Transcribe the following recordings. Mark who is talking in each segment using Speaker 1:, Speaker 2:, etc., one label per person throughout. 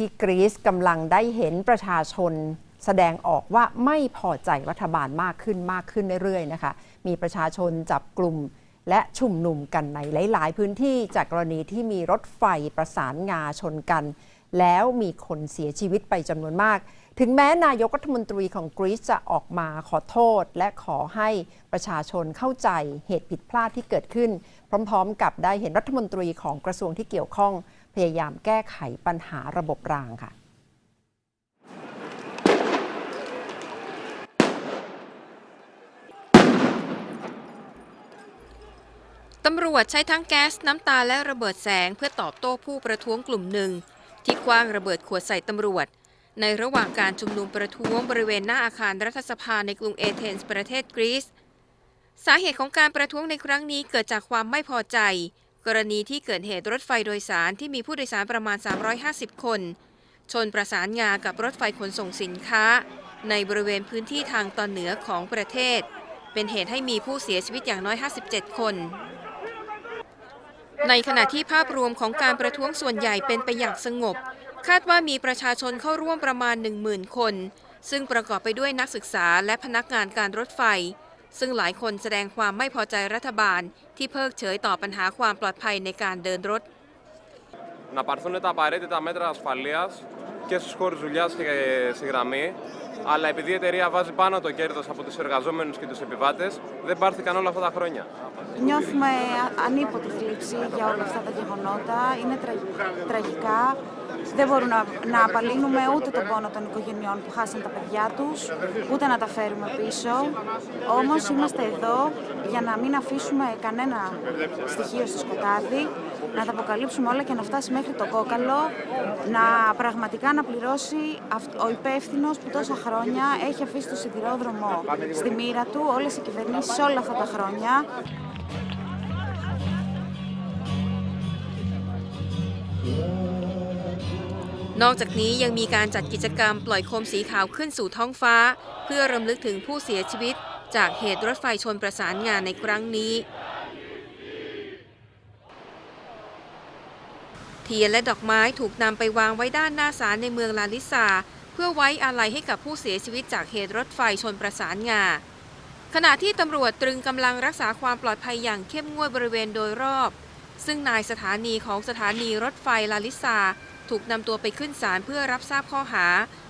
Speaker 1: ที่กรีซกำลังได้เห็นประชาชนแสดงออกว่าไม่พอใจรัฐบาลมากขึ้นมากขึ้นเรื่อยๆนะคะ มีประชาชนจับกลุ่มและชุมนุมกันในหลาย ๆ พื้นที่จากกรณีที่มีรถไฟประสานงาชนกัน แล้วมีคนเสียชีวิตไปจำนวนมาก ถึงแม้นายกรัฐมนตรีของกรีซจะออกมาขอโทษ และขอให้ประชาชนเข้าใจเหตุผิดพลาดที่เกิดขึ้น พร้อม ๆ กับได้เห็นรัฐมนตรีของกระทรวงที่เกี่ยวข้อง พยายามแก้ไขปัญหาระบบรางค่ะ
Speaker 2: ตำรวจใช้ทั้งแก๊สน้ำตาและระเบิดแสงเพื่อตอบโต้ผู้ประท้วงกลุ่มหนึ่ง ที่คว้างระเบิดขวดใส่ตำรวจ ในระหว่างการชุมนุมประท้วงบริเวณหน้าอาคารรัฐสภาในกรุงเอเธนส์ประเทศกรีซสาเหตุของการประท้วงในครั้งนี้เกิดจากความไม่พอใจ กรณีที่เกิดเหตุรถไฟโดยสารที่มีผู้โดยสารประมาณ 350 คน ชนประสานงากับรถไฟขนส่งสินค้า ในบริเวณพื้นที่ทางตอนเหนือของประเทศ เป็นเหตุให้มีผู้เสียชีวิตอย่างน้อย 57 คน ในขณะที่ภาพรวมของการประท้วงส่วนใหญ่เป็นไปอย่างสงบ คาดว่ามีประชาชนเข้าร่วมประมาณ 10,000 คน ซึ่งประกอบไปด้วยนักศึกษาและพนักงานการรถไฟ ซึ่งหลายคนแสดงความไม่พอใจรัฐบาล ที่เพิกเฉยต่อปัญหาความปลอดภัยในการเดินรถ
Speaker 3: να πάρθουν τα απαραίτητα μέτρα ασφαλείας και στους χώρους δουλειάς και στη γραμμή. Αλλά επειδή η εταιρεία βάζει πάνω το κέρδος από τους εργαζόμενους και τους επιβάτες, δεν πάρθηκαν όλα αυτά τα χρόνια.
Speaker 4: Νιώθουμε α- ανίποτη θλίψη για όλα αυτά τα γεγονότα. Είναι τραγ- τραγικά. Δεν μπορούμε να, να απαλύνουμε ούτε τον πόνο των οικογενειών που χάσαν τα παιδιά τους, ούτε να τα φέρουμε πίσω. Όμως είμαστε εδώ για να μην αφήσουμε κανένα στοιχείο στο σκοτάδι, να τα αποκαλύψουμε όλα και να φτάσει μέχρι το κόκαλο, να πραγματικά να πληρώσει αυτ- ο υπεύθυνος που τόσα χρόνια έχει αφήσει το σιδηρόδρομο στη μοίρα του, όλες οι κυβερνήσεις όλα αυτά τα χρόνια.
Speaker 2: นอกจากนี้ยังมีการจัดกิจกรรมปล่อยโคมสีขาวขึ้นสู่ท้องฟ้า เพื่อรำลึกถึงผู้เสียชีวิต จากเหตุรถไฟชนประสานงานในครั้งนี้ เทียนและดอกไม้ถูกนำไปวางไว้ด้านหน้าศาลในเมืองลาลิซา เพื่อไว้อาลัยให้กับผู้เสียชีวิตจากเหตุรถไฟชนประสานงาขณะที่ตำรวจตรึงกำลังรักษาความปลอดภัยอย่างเข้มงวดบริเวณโดยรอบ ซึ่งนายสถานีของสถานีรถไฟลาลิซา ถูกนำตัวไปขึ้นศาลเพื่อรับทราบข้อหา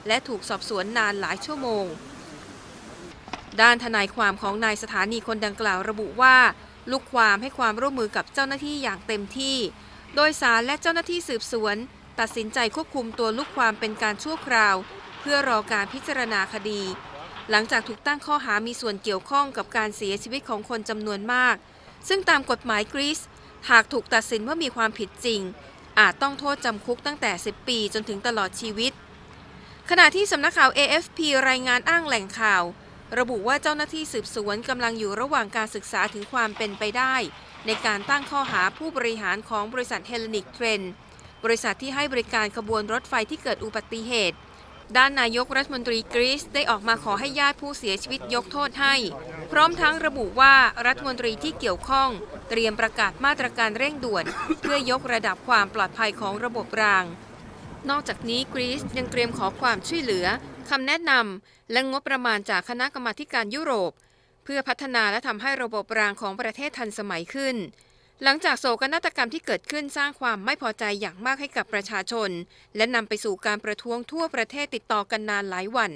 Speaker 2: และถูกสอบสวนนานหลายชั่วโมง ด้านทนายความของนายสถานีคนดังกล่าวระบุว่า ลูกความให้ความร่วมมือกับเจ้าหน้าที่อย่างเต็มที่ โดยศาลและเจ้าหน้าที่สืบสวน ตัดสินใจควบคุมตัวลูกความเป็นการชั่วคราว เพื่อรอการพิจารณาคดี หลังจากถูกตั้งข้อหามีส่วนเกี่ยวข้องกับการเสียชีวิตของคนจำนวนมาก ซึ่งตามกฎหมายกรีซหากถูกตัดสินว่ามีความผิดจริง อาจต้องโทษจำคุกตั้งแต่ 10 ปีจนถึงตลอดชีวิต ขณะที่สำนักข่าว AFP รายงานอ้างแหล่งข่าว ระบุว่าเจ้าหน้าที่สืบสวนกำลังอยู่ระหว่างการศึกษาถึงความเป็นไปได้ ในการตั้งข้อหาผู้บริหารของบริษัทเฮเลนิกเทรนบริษัทที่ให้บริการขบวนรถไฟที่เกิดอุบัติเหตุ ด้านนายกรัฐมนตรีกรีซได้ออกมาขอให้ญาติผู้เสียชีวิตยกโทษให้ พร้อมทั้งระบุว่ารัฐมนตรีที่เกี่ยวข้อง เตรียมประกาศมาตรการเร่งด่วน เพื่อยกระดับความปลอดภัยของระบบราง นอกจากนี้กรีซยังเตรียมขอความช่วยเหลือคำแนะนำและงบประมาณจากคณะกรรมาการยุโรป เพื่อพัฒนาและทำให้ระบบรางของประเทศทันสมัยขึ้น หลังจากโศกนาฏกรรมที่เกิดขึ้นสร้างความไม่พอใจอย่างมากให้กับประชาชน และนำไปสู่การประท้วงทั่วประเทศติดต่อกันนานหลายวัน